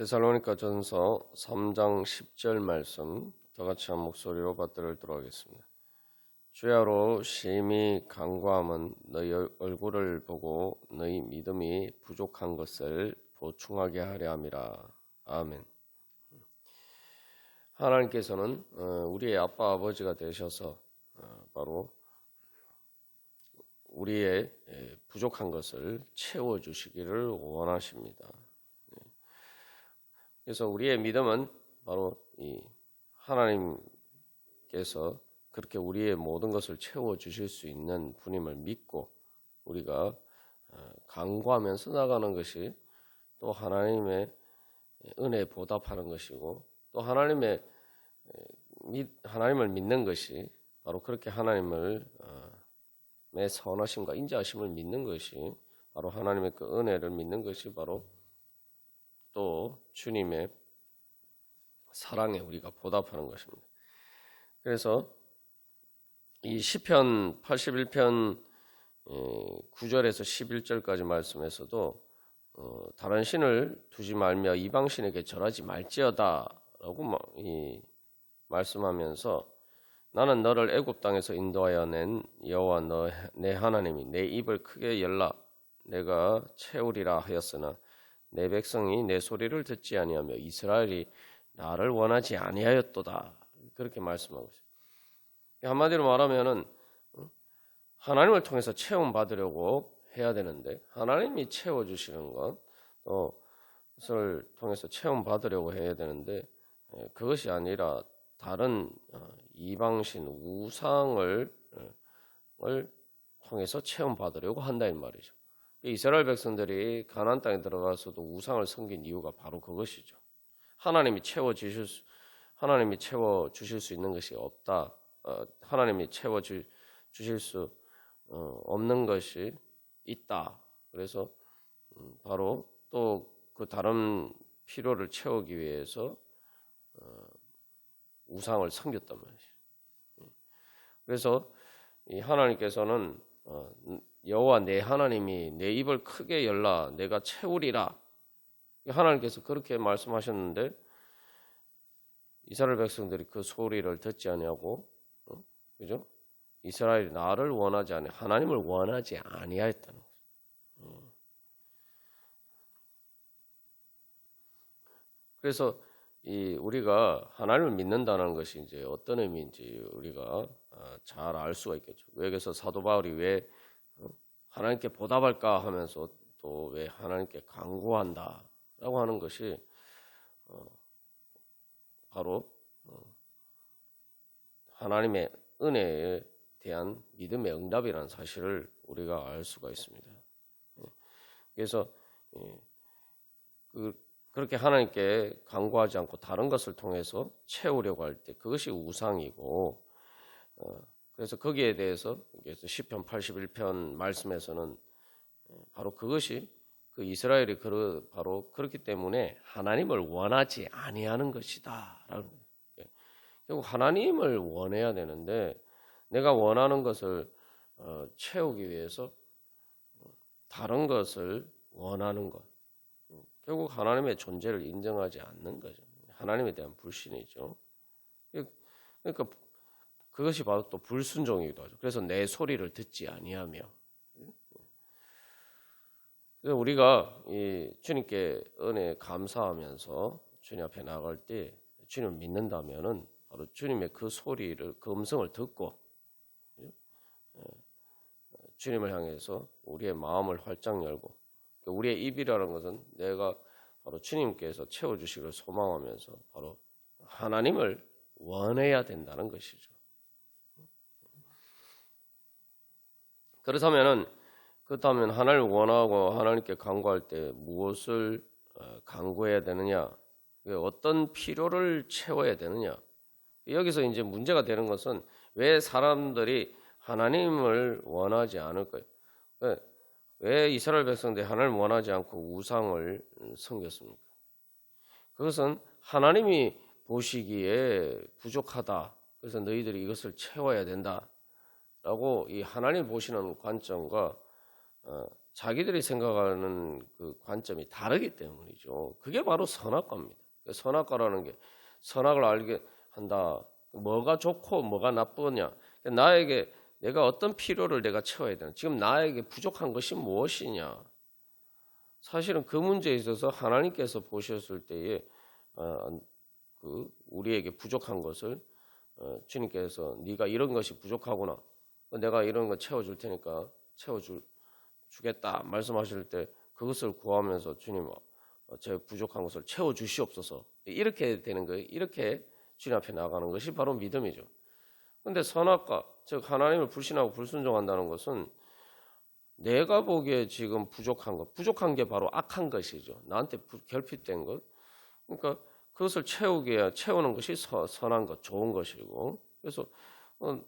데살로니가 전서 3장 10절 말씀 다 같이 한 목소리로 받들도록 하겠습니다. 주야로 심히 간구함은 너희 얼굴을 보고 너희 믿음이 부족한 것을 보충하게 하려 함이라. 아멘. 하나님께서는 어, 우리의 아빠 아버지가 되셔서 어, 바로 우리의 부족한 것을 채워 주시기를 원하십니다. 그래서 우리의 믿음은 바로 이 하나님께서 그렇게 우리의 모든 것을 채워 주실 수 있는 분임을 믿고 우리가 어, 강구하면서 나가는 것이 또 하나님의 은혜에 보답하는 것이고 또 하나님의 하나님을 믿는 것이 바로 그렇게 하나님을 의 선하심과 인자하심을 믿는 것이 바로 하나님의 그 은혜를 믿는 것이 바로 또 주님의 사랑에 우리가 보답하는 것입니다. 그래서 이 시편 81편 9절에서 11절까지 말씀에서도 어, 다른 신을 두지 말며 이방 신에게 절하지 말지어다라고 말씀하면서 나는 너를 애굽 땅에서 인도하여 낸 여호와 너 내 하나님이 내 입을 크게 열라 내가 채우리라 하였으나 내 백성이 내 소리를 듣지 아니하며 이스라엘이 나를 원하지 아니하였도다. 그렇게 말씀하고 있어요. 한마디로 말하면은 어? 하나님을 통해서 체험 받으려고 해야 되는데 하나님이 채워 주시는 것, 또 그것을 통해서 체험 받으려고 해야 되는데 예, 그것이 아니라 다른 어, 이방신 우상을 어, 통해서 체험 받으려고 한다 이 말이죠. 이스라엘 백성들이 가나안 땅에 들어가서도 우상을 섬긴 이유가 바로 그것이죠. 하나님이 채워 주실 수, 하나님이 채워 주실 수 있는 것이 없다. 어, 하나님이 채워 주, 주실 수 어, 없는 것이 있다. 그래서 음, 바로 또 그 다른 필요를 채우기 위해서 어, 우상을 섬겼단 말이죠. 그래서 이 하나님께서는 어, 여호와 내 하나님이 내 입을 크게 열라 내가 채우리라 하나님께서 그렇게 말씀하셨는데 이스라엘 백성들이 그 소리를 듣지 아니하고 어? 그죠? 이스라엘이 나를 원하지 아니 하나님을 원하지 아니하였다는 거죠. 어. 그래서 이 우리가 하나님을 믿는다는 것이 이제 어떤 의미인지 우리가 어, 잘알 수가 있겠죠. 왜그래서 사도 바울이 왜 하나님께 보답할까 하면서 또 왜 하나님께 강구한다라고 하는 것이 어, 바로 어, 하나님의 은혜에 대한 믿음의 응답이라는 사실을 우리가 알 수가 있습니다. 예. 그래서 예, 그, 그렇게 하나님께 강구하지 않고 다른 것을 통해서 채우려고 할 때 그것이 우상이고 어, 그래서 거기에 대해서 시편 81편 말씀에서는 바로 그것이 그 이스라엘이 바로 그렇기 때문에 하나님을 원하지 아니하는 것이다 라는 결국 하나님을 원해야 되는데 내가 원하는 것을 어, 채우기 위해서 다른 것을 원하는 것. 결국 하나님의 존재를 인정하지 않는 거죠. 하나님에 대한 불신이죠. 그러니까 그것이 바로 또 불순종이기도 하죠. 그래서 내 소리를 듣지 아니하며 우리가 이 주님께 은혜 감사하면서 주님 앞에 나갈 때 주님을 믿는다면은 바로 주님의 그 소리를 그 음성을 듣고 예, 주님을 향해서 우리의 마음을 활짝 열고 그러니까 우리의 입이라는 것은 내가 바로 주님께서 채워주시기를 소망하면서 바로 하나님을 원해야 된다는 것이죠. 그렇다면은 그렇다면 하나님을 원하고 하나님께 간구할 때 무엇을 어, 간구해야 되느냐? 어떤 필요를 채워야 되느냐? 여기서 이제 문제가 되는 것은 왜 사람들이 하나님을 원하지 않을까요? 왜 이스라엘 백성들이 하나님을 원하지 않고 우상을 섬겼습니까? 그것은 하나님이 보시기에 부족하다. 그래서 너희들이 이것을 채워야 된다. 라고 이 하나님 보시는 관점과 어, 자기들이 생각하는 그 관점이 다르기 때문이죠. 그게 바로 선악과입니다. 그 선악과라는 게 선악을 알게 한다. 뭐가 좋고 뭐가 나쁘냐. 나에게 내가 어떤 필요를 내가 채워야 되나. 지금 나에게 부족한 것이 무엇이냐. 사실은 그 문제에 있어서 하나님께서 보셨을 때에 어, 그 우리에게 부족한 것을 어, 주님께서 네가 이런 것이 부족하구나. 내가 이런 거 채워줄 테니까 채워줄 주겠다 말씀하실 때 그것을 구하면서 주님 어, 제 부족한 것을 채워 주시옵소서 이렇게 되는 거예요. 이렇게 주님 앞에 나가는 것이 바로 믿음이죠. 근데 선악과 즉 하나님을 불신하고 불순종한다는 것은 내가 보기에 지금 부족한 것, 부족한 게 바로 악한 것이죠. 나한테 부- 결핍된 것. 그러니까 그것을 채우게 채우는 것이 서- 선한 것, 좋은 것이고. 그래서 어, 어,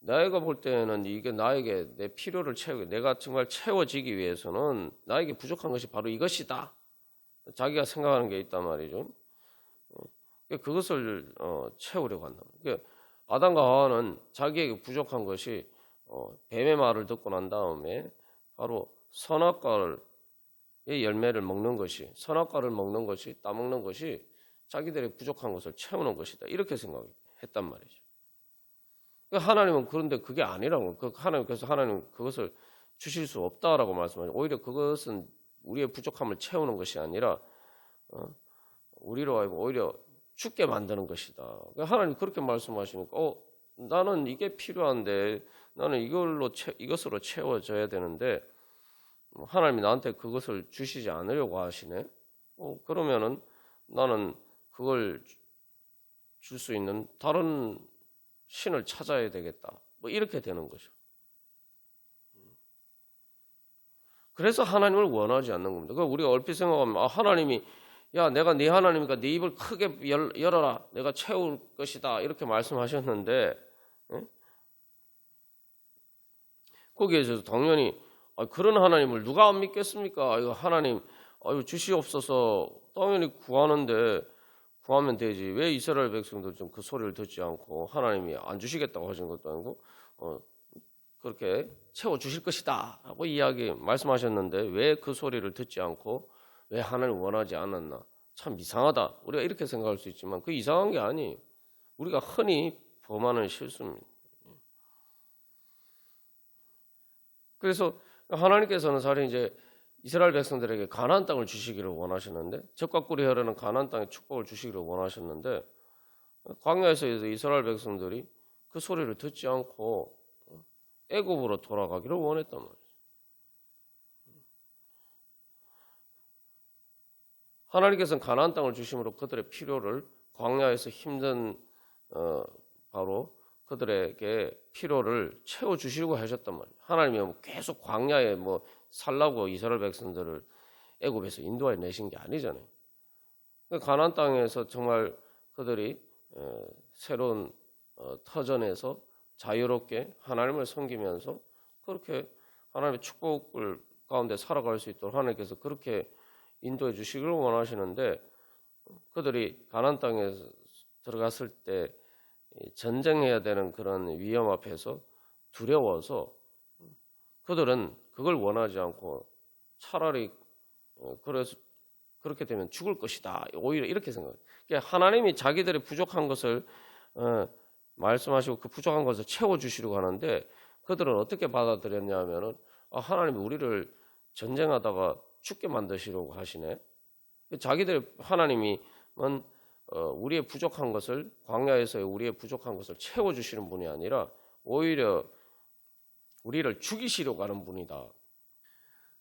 내가 볼 때는 이게 나에게 내 필요를 채우게, 내가 정말 채워지기 위해서는 나에게 부족한 것이 바로 이것이다. 자기가 생각하는 게 있단 말이죠. 어, 그것을 어, 채우려고 한다. 그러니까 아담과 하와는 자기에게 부족한 것이 어, 뱀의 말을 듣고 난 다음에 바로 선악과의 열매를 먹는 것이 선악과를 먹는 것이 따먹는 것이 자기들의 부족한 것을 채우는 것이다 이렇게 생각했단 말이죠. 그러니까 하나님은 그런데 그게 아니라고 그 하나님께서 하나님 그것을 주실 수 없다라고 말씀하죠. 오히려 그것은 우리의 부족함을 채우는 것이 아니라 어, 우리로 하여금 오히려 죽게 만드는 것이다. 그러니까 하나님 그렇게 말씀하시니까 어 나는 이게 필요한데 나는 이걸로 채, 이것으로 채워져야 되는데 뭐 하나님이 나한테 그것을 주시지 않으려고 하시네. 어, 그러면은 나는 그걸 줄 수 있는 다른 신을 찾아야 되겠다. 뭐 이렇게 되는 거죠. 그래서 하나님을 원하지 않는 겁니다. 그 우리가 얼핏 생각하면 아, 하나님이 야 내가 네 하나님이니까 네 입을 크게 열, 열어라 내가 채울 것이다 이렇게 말씀하셨는데 예? 거기에 서 당연히 아, 그런 하나님을 누가 안 믿겠습니까? 이거 하나님 아유 주시옵소서 당연히 구하는데 구하면 되지. 왜 이스라엘 백성들 좀 그 소리를 듣지 않고 하나님이 안 주시겠다고 하신 것도 아니고 어, 그렇게 채워 주실 것이다라고 이야기 말씀하셨는데 왜 그 소리를 듣지 않고 왜 하나님 원하지 않았나? 참 이상하다. 우리가 이렇게 생각할 수 있지만 그 이상한 게 아니. 우리가 흔히 범하는 실수입니다. 그래서 하나님께서는 사실 이제 이스라엘 백성들에게 가나안 땅을 주시기를 원하셨는데 적과 꿀이 흐르는 가나안 땅에 축복을 주시기를 원하셨는데 광야에서 이스라엘 백성들이 그 소리를 듣지 않고 애굽으로 돌아가기를 원했단 말이에요. 하나님께서는 가나안 땅을 주심으로 그들의 필요를 광야에서 힘든 어, 바로 그들에게 필요를 채워 주시려고 하셨단 말이에요. 하나님이 뭐 계속 광야에 뭐 살라고 이스라엘 백성들을 애굽에서 인도해 내신 게 아니잖아요. 가나안 땅에서 정말 그들이 어, 새로운 어, 터전에서 자유롭게 하나님을 섬기면서 그렇게 하나님의 축복을 가운데 살아갈 수 있도록 하나님께서 그렇게 인도해 주시기를 원하시는데 그들이 가나안 땅에 들어갔을 때 전쟁해야 되는 그런 위험 앞에서 두려워서 그들은 그걸 원하지 않고 차라리 어, 그래서 그렇게 되면 죽을 것이다. 오히려 이렇게 생각해요. 그러니까 하나님이 자기들의 부족한 것을 어, 말씀하시고 그 부족한 것을 채워 주시려고 하는데 그들은 어떻게 받아들였냐면은 아, 하나님이 우리를 전쟁하다가 죽게 만드시려고 하시네. 자기들 하나님이 어, 우리의 부족한 것을 광야에서의 우리의 부족한 것을 채워 주시는 분이 아니라 오히려 우리를 죽이시려고 하는 분이다.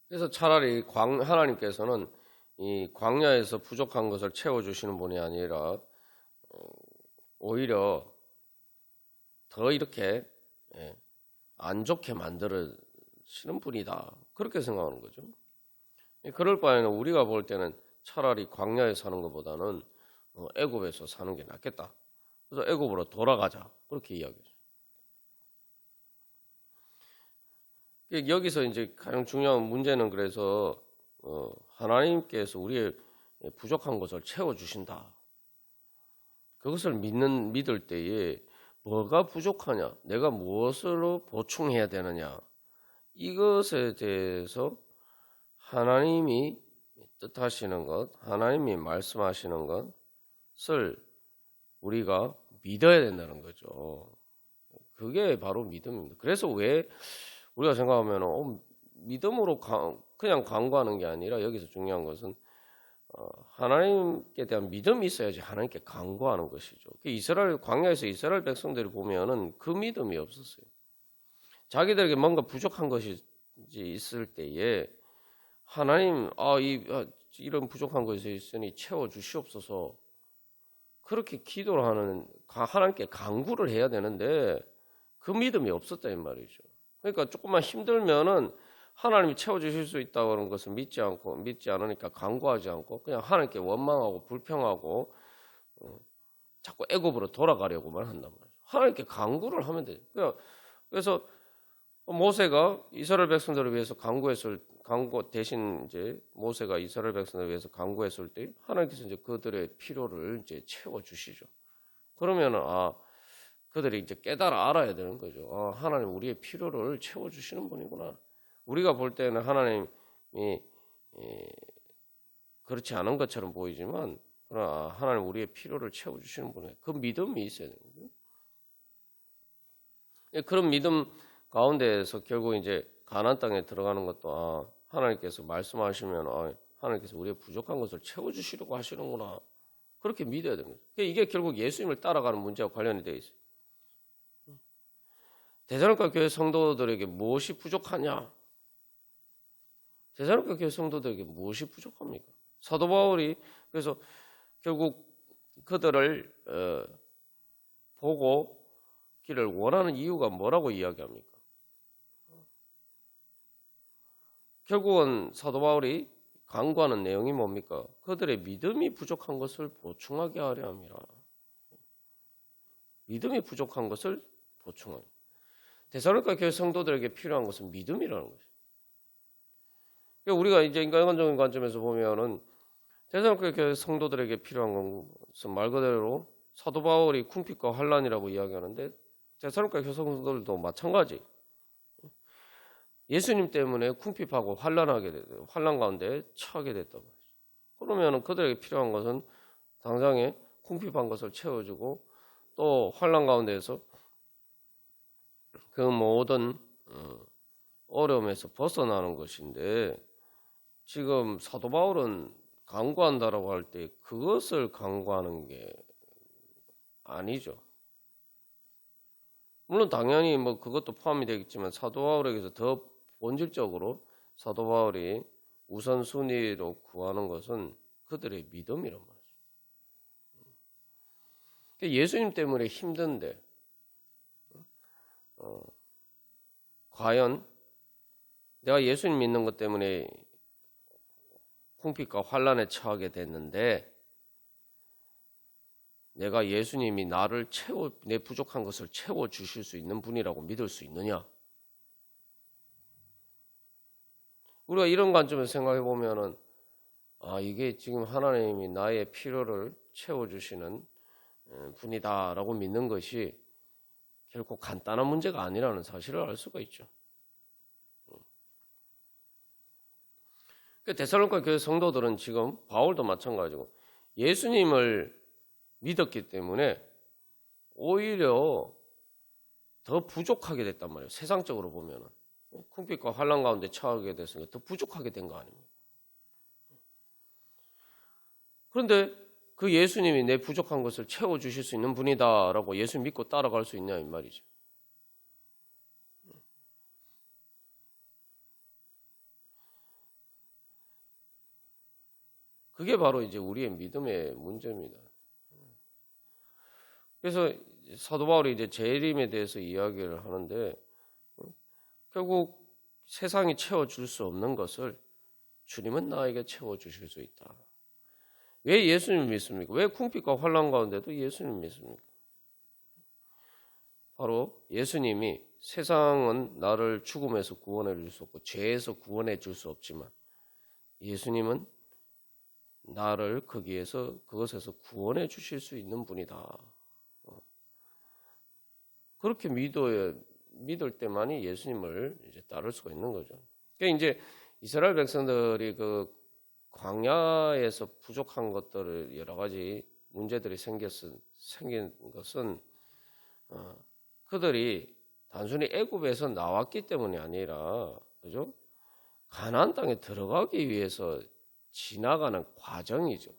그래서 차라리 광, 하나님께서는 이 광야에서 부족한 것을 채워 주시는 분이 아니라 어, 오히려 더 이렇게 예, 안 좋게 만들어시는 분이다. 그렇게 생각하는 거죠. 그럴 바에는 우리가 볼 때는 차라리 광야에 사는 것보다는 어, 애굽에서 사는 게 낫겠다. 그래서 애굽으로 돌아가자. 그렇게 이야기죠. 여기서 이제 가장 중요한 문제는 그래서 어, 하나님께서 우리의 부족한 것을 채워 주신다. 그것을 믿는 믿을 때에 뭐가 부족하냐, 내가 무엇으로 보충해야 되느냐 이것에 대해서 하나님이 뜻하시는 것, 하나님이 말씀하시는 것을 우리가 믿어야 된다는 거죠. 그게 바로 믿음입니다. 그래서 왜 우리가 생각하면 어, 믿음으로 가- 그냥 간구하는 게 아니라 여기서 중요한 것은 어, 하나님께 대한 믿음이 있어야지 하나님께 간구하는 것이죠. 그 이스라엘 광야에서 이스라엘 백성들이 보면은 그 믿음이 없었어요. 자기들에게 뭔가 부족한 것이 있을 때에 하나님 아이 아, 이런 부족한 것이 있으니 채워 주시옵소서. 그렇게 기도를 하는 가- 하나님께 간구를 해야 되는데 그 믿음이 없었다 이 말이죠. 그러니까 조금만 힘들면은 하나님이 채워주실 수 있다고 하는 것을 믿지 않고 믿지 않으니까 간구하지 않고 그냥 하나님께 원망하고 불평하고 어, 자꾸 애굽으로 돌아가려고만 한단 말이에요. 하나님께 간구를 하면 돼요. 그러니까 그래서 모세가 이스라엘 백성들을 위해서 간구했을 간구 대신 이제 모세가 이스라엘 백성들을 위해서 간구했을 때 하나님께서 이제 그들의 필요를 이제 채워 주시죠. 그러면은 아 그들이 이제 깨달아 알아야 되는 거죠. 아, 하나님 우리의 필요를 채워 주시는 분이구나. 우리가 볼 때는 하나님이 예, 그렇지 않은 것처럼 보이지만 그러나 하나님 우리의 필요를 채워 주시는 분이에요. 그 믿음이 있어야 되는 거예요. 예, 그런 믿음 가운데에서 결국 이제 가나안 땅에 들어가는 것도 아, 하나님께서 말씀하시면 아, 하나님께서 우리의 부족한 것을 채워 주시려고 하시는구나. 그렇게 믿어야 됩니다. 이게 결국 예수님을 따라가는 문제와 관련이 되어 있어요. 대사로가 교회 성도들에게 무엇이 부족하냐? 대사로가 교회 성도들에게 무엇이 부족합니까? 사도 바울이 그래서 결국 그들을 어, 보고 기를 원하는 이유가 뭐라고 이야기합니까? 결국은 사도 바울이 강구하는 내용이 뭡니까? 그들의 믿음이 부족한 것을 보충하게 하려 함이라. 믿음이 부족한 것을 보충하게. 대사로니까 교회 성도들에게 필요한 것은 믿음이라는 것이죠. 그러니까 우리가 이제 인간적인 관점에서 보면은 대사로니까 교회 성도들에게 필요한 것은 말 그대로 사도 바울이 궁핍과 환란이라고 이야기하는데 대사로니까 교회 성도들도 마찬가지. 예수님 때문에 궁핍하고 환란하게 되 환란 가운데 처하게 말이죠. 그러면은 그들에게 필요한 것은 당장에 궁핍한 것을 채워주고 또 환란 가운데에서 그 모든 어, 어려움에서 벗어나는 것인데 지금 사도 바울은 강구한다라고 할 때 그것을 강구하는 게 아니죠. 물론 당연히 뭐 그것도 포함이 되겠지만 사도 바울에게서 더 본질적으로 사도 바울이 우선 순위로 구하는 것은 그들의 믿음이란 말이죠. 그러니까 예수님 때문에 힘든데 어, 과연 내가 예수님 믿는 것 때문에 궁핍과 환란에 처하게 됐는데 내가 예수님이 나를 채워 내 부족한 것을 채워 주실 수 있는 분이라고 믿을 수 있느냐? 우리가 이런 관점에서 생각해 보면은 아 이게 지금 하나님이 나의 필요를 채워 주시는 분이다라고 믿는 것이 결코 간단한 문제가 아니라는 사실을 알 수가 있죠. 그 데살로니가 교회 성도들은 지금 바울도 마찬가지고 예수님을 믿었기 때문에 오히려 더 부족하게 됐단 말이에요. 세상적으로 보면은 궁핍과 환란 가운데 처하게 됐으니까 더 부족하게 된 거 아닙니까? 그런데 그 예수님이 내 부족한 것을 채워 주실 수 있는 분이다라고 예수 믿고 따라갈 수 있냐 이 말이죠. 그게 바로 이제 우리의 믿음의 문제입니다. 그래서 사도 바울이 이제 재림에 대해서 이야기를 하는데 결국 세상이 채워 줄 수 없는 것을 주님은 나에게 채워 주실 수 있다. 왜 예수님 믿습니까? 왜 궁핍과 환란 가운데도 예수님 믿습니까? 바로 예수님이 세상은 나를 죽음에서 구원해 줄 수 없고 죄에서 구원해 줄 수 없지만 예수님은 나를 거기에서 그것에서 구원해 주실 수 있는 분이다. 그렇게 믿어야 믿을 때만이 예수님을 이제 따를 수가 있는 거죠. 그러니까 이제 이스라엘 백성들이 그 광야에서 부족한 것들을 여러 가지 문제들이 생겼 생긴 것은 어, 그들이 단순히 애굽에서 나왔기 때문이 아니라 그죠? 가나안 땅에 들어가기 위해서 지나가는 과정이죠.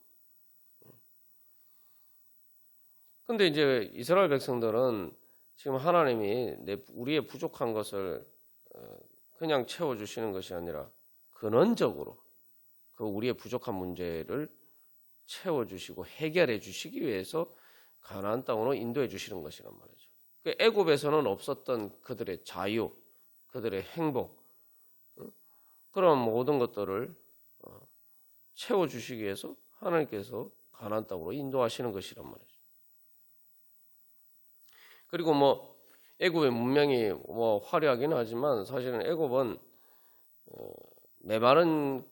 근데 이제 이스라엘 백성들은 지금 하나님이 내 우리의 부족한 것을 어, 그냥 채워 주시는 것이 아니라 근원적으로 그 우리의 부족한 문제를 채워 주시고 해결해 주시기 위해서 가나안 땅으로 인도해 주시는 것이란 말이죠. 그 애굽에서는 없었던 그들의 자유, 그들의 행복, 그런 모든 것들을 어, 채워 주시기 위해서 하나님께서 가나안 땅으로 인도하시는 것이란 말이죠. 그리고 뭐 애굽의 문명이 뭐 화려하긴 하지만 사실은 애굽은 어, 메마른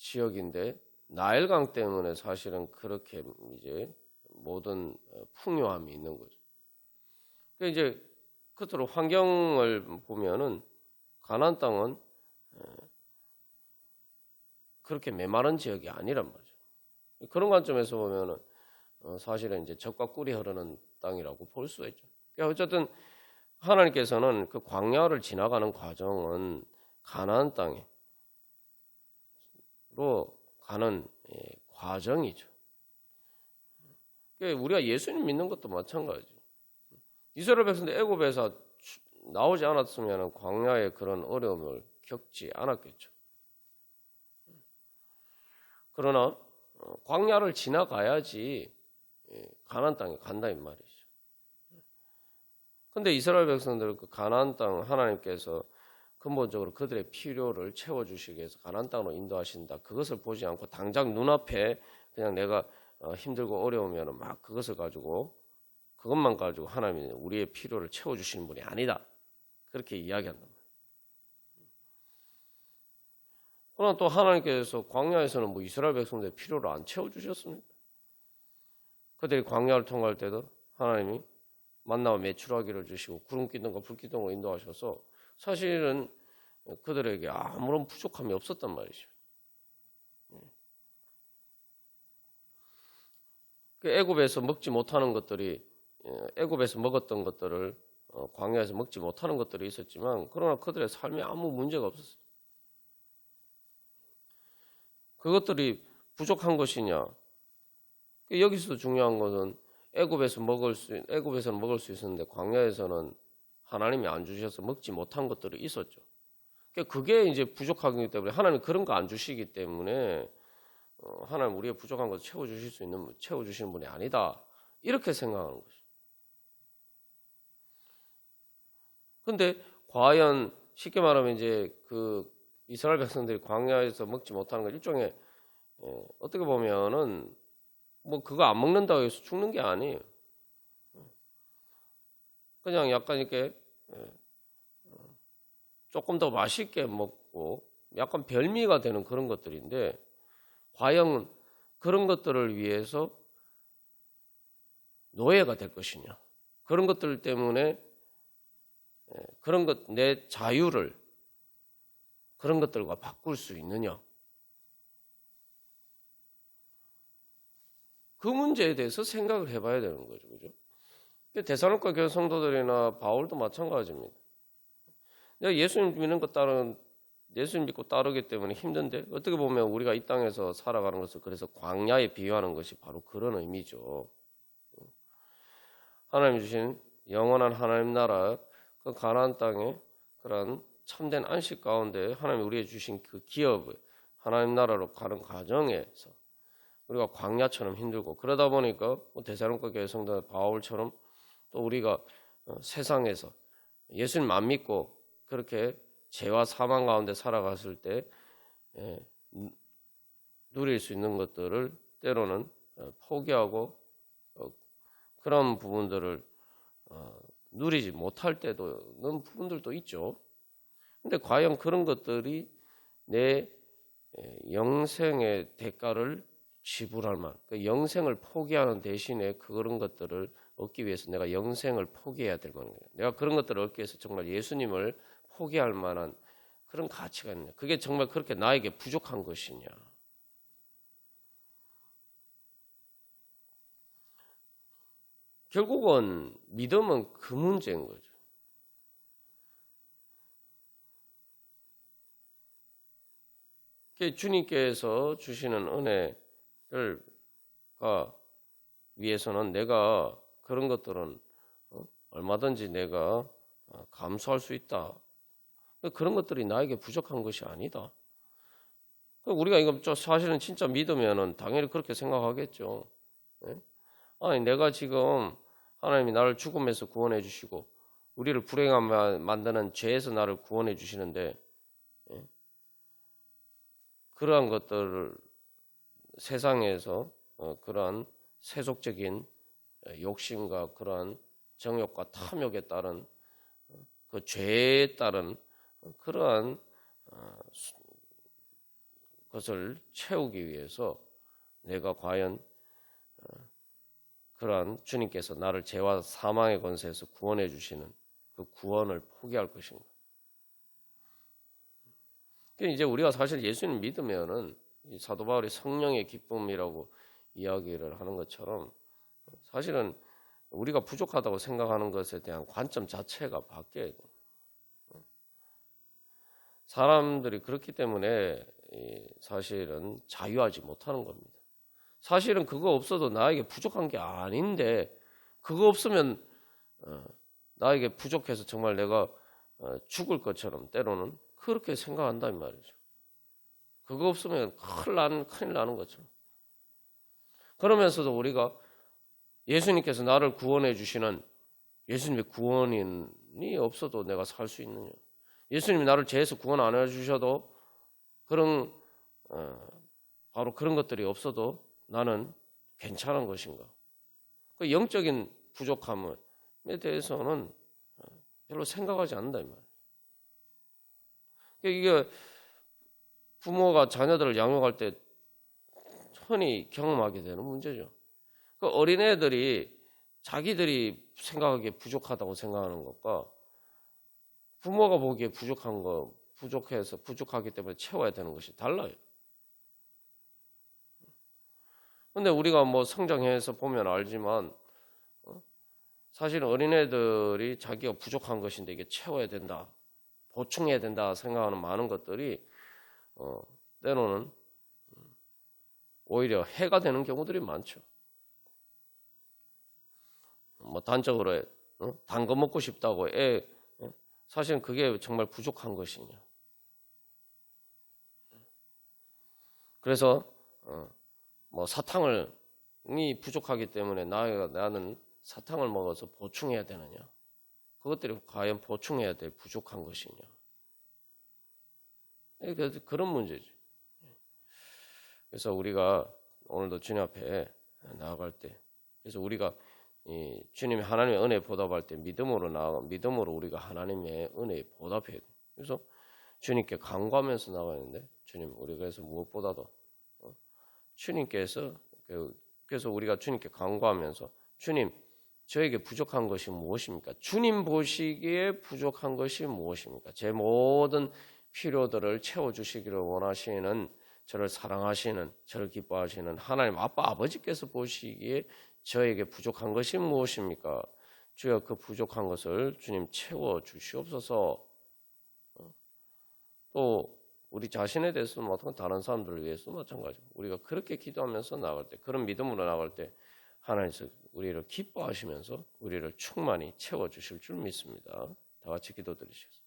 지역인데 나일강 때문에 사실은 그렇게 이제 모든 어, 풍요함이 있는 거죠. 그 이제 끝으로 환경을 보면은 가나안 땅은 어, 그렇게 메마른 지역이 아니란 말이죠. 그런 관점에서 보면은 사실은 이제 적과 꿀이 흐르는 땅이라고 볼 수 있죠. 그러니까 어쨌든 하나님께서는 그 광야를 지나가는 과정은 가나안 땅으 로 가는 예, 과정이죠. 그러니까 우리가 예수님 믿는 것도 마찬가지죠. 이스라엘 백성들 애굽에서 나오지 않았으면 광야의 그런 어려움을 겪지 않았겠죠. 그러나 어, 광야를 지나가야지 예, 가나안 땅에 간다 이 말이죠. 근데 이스라엘 백성들 그 가나안 땅 하나님께서 근본적으로 그들의 필요를 채워 주시기 위해서 가나안 땅으로 인도하신다. 그것을 보지 않고 당장 눈앞에 그냥 내가 어, 힘들고 어려우면 막 그것을 가지고 그것만 가지고 하나님이 우리의 필요를 채워 주시는 분이 아니다. 그렇게 이야기한다. 그러나 또 하나님께서 광야에서는 뭐 이스라엘 백성들의 필요를 안 채워 주셨습니까? 그들이 광야를 통과할 때도 하나님이 만나와 매출하기를 주시고 구름 기둥과 불 기둥으로 인도하셔서 사실은 그들에게 아무런 부족함이 없었단 말이죠. 그 애굽에서 먹지 못하는 것들이 예, 애굽에서 먹었던 것들을 어, 광야에서 먹지 못하는 것들이 있었지만 그러나 그들의 삶에 아무 문제가 없었어요. 그것들이 부족한 것이냐? 그 여기서도 중요한 것은 애굽에서 먹을 수 애굽에서는 먹을 수 있었는데 광야에서는 하나님이 안 주셔서 먹지 못한 것들이 있었죠. 그러니까 그게 이제 부족하기 때문에 하나님 그런 거 안 주시기 때문에 어, 하나님 우리의 부족한 것을 채워 주실 수 있는 채워 주시는 분이 아니다. 이렇게 생각하는 거죠. 근데 과연 쉽게 말하면 이제 그 이스라엘 백성들이 광야에서 먹지 못하는 건 일종의 예, 어떻게 보면은 뭐 그거 안 먹는다고 해서 죽는 게 아니에요. 그냥 약간 이렇게 예, 조금 더 맛있게 먹고 약간 별미가 되는 그런 것들인데 과연 그런 것들을 위해서 노예가 될 것이냐 그런 것들 때문에 예, 그런 것 내 자유를 그런 것들과 바꿀 수 있느냐 그 문제에 대해서 생각을 해봐야 되는 거죠. 그죠? 대사로과 교회 성도들이나 바울도 마찬가지입니다. 내가 예수님 믿는 것 따른 예수님 믿고 따르기 때문에 힘든데 어떻게 보면 우리가 이 땅에서 살아가는 것을 그래서 광야에 비유하는 것이 바로 그런 의미죠. 하나님 주신 영원한 하나님 나라 그 가나안 땅에 그런 참된 안식 가운데 하나님 우리에 주신 그 기업을 하나님 나라로 가는 과정에서 우리가 광야처럼 힘들고 그러다 보니까 뭐 대사로과 교회 성도 바울처럼 또 우리가 어, 세상에서 예수님 안 믿고 그렇게 죄와 사망 가운데 살아갔을 때 예, 누릴 수 있는 것들을 때로는 어, 포기하고 어, 그런 부분들을 누리지 못할 때도는 부분들도 있죠. 근데 과연 그런 것들이 내 예, 영생의 대가를 지불할 만, 그 영생을 포기하는 대신에 그런 것들을 얻기 위해서 내가 영생을 포기해야 될 거는 거예요. 내가 그런 것들을 얻기 위해서 정말 예수님을 포기할 만한 그런 가치가 있냐? 그게 정말 그렇게 나에게 부족한 것이냐? 결국은 믿음은 그 문제인 거죠. 주님께서 주시는 은혜 를 위해서는 내가 그런 것들은 어? 얼마든지 내가 어, 감수할 수 있다. 그런 것들이 나에게 부족한 것이 아니다. 우리가 이거 사실은 진짜 믿으면은 당연히 그렇게 생각하겠죠. 예? 아니 내가 지금 하나님이 나를 죽음에서 구원해 주시고 우리를 불행한 만드는 죄에서 나를 구원해 주시는데 예? 그러한 것들을 세상에서 어, 그러한 세속적인 욕심과 그러한 정욕과 탐욕에 따른 그 죄에 따른 그러한 어, 것을 채우기 위해서 내가 과연 어, 그러한 주님께서 나를 죄와 사망의 권세에서 구원해 주시는 그 구원을 포기할 것인가? 이제 우리가 사실 예수님 믿으면은 사도 바울이 성령의 기쁨이라고 이야기를 하는 것처럼 사실은 우리가 부족하다고 생각하는 것에 대한 관점 자체가 바뀌어야 돼요. 사람들이 그렇기 때문에 사실은 자유하지 못하는 겁니다. 사실은 그거 없어도 나에게 부족한 게 아닌데 그거 없으면 어, 나에게 부족해서 정말 내가 어, 죽을 것처럼 때로는 그렇게 생각한다 이 말이죠. 그거 없으면 큰일 나는, 큰일 나는 거죠. 그러면서도 우리가 예수님께서 나를 구원해 주시는 예수님의 구원이 없어도 내가 살 수 있느냐? 예수님이 나를 죄에서 구원 안 해 주셔도 그런 어, 바로 그런 것들이 없어도 나는 괜찮은 것인가? 그 영적인 부족함에 대해서는 어, 별로 생각하지 않는다 이 말. 이게 부모가 자녀들을 양육할 때 흔히 경험하게 되는 문제죠. 그 어린애들이 자기들이 생각하기에 부족하다고 생각하는 것과 부모가 보기에 부족한 거, 부족해서 부족하기 때문에 채워야 되는 것이 달라요. 근데 우리가 뭐 성장해서 보면 알지만 어? 사실 어린애들이 자기가 부족한 것인데 이게 채워야 된다, 보충해야 된다 생각하는 많은 것들이 어, 때로는 오히려 해가 되는 경우들이 많죠. 뭐 단적으로 어? 단거 먹고 싶다고 애 어? 사실은 그게 정말 부족한 것이냐. 그래서 어, 뭐 사탕을 이 부족하기 때문에 나, 나는 사탕을 먹어서 보충해야 되느냐? 그것들이 과연 보충해야 될 부족한 것이냐? 그런 문제죠. 그래서 우리가 오늘도 주님 앞에 나아갈 때, 그래서 우리가 이 주님의 하나님의 은혜 보답할 때 믿음으로 나아 믿음으로 우리가 하나님의 은혜에 보답해야 돼. 그래서 주님께 간구하면서 나가는데 주님 우리가 그래서 무엇보다도 어? 주님께서 그, 그래서 우리가 주님께 간구하면서 주님 저에게 부족한 것이 무엇입니까? 주님 보시기에 부족한 것이 무엇입니까? 제 모든 필요들을 채워 주시기를 원하시는 저를 사랑하시는 저를 기뻐하시는 하나님 아빠 아버지께서 보시기에 저에게 부족한 것이 무엇입니까? 주여 그 부족한 것을 주님 채워 주시옵소서. 어? 또 우리 자신에 대해서도 마찬가지 다른 사람들을 위해서도 마찬가지고 우리가 그렇게 기도하면서 나갈 때 그런 믿음으로 나갈 때 하나님께서 우리를 기뻐하시면서 우리를 충만히 채워 주실 줄 믿습니다. 다 같이 기도드리시겠습니다.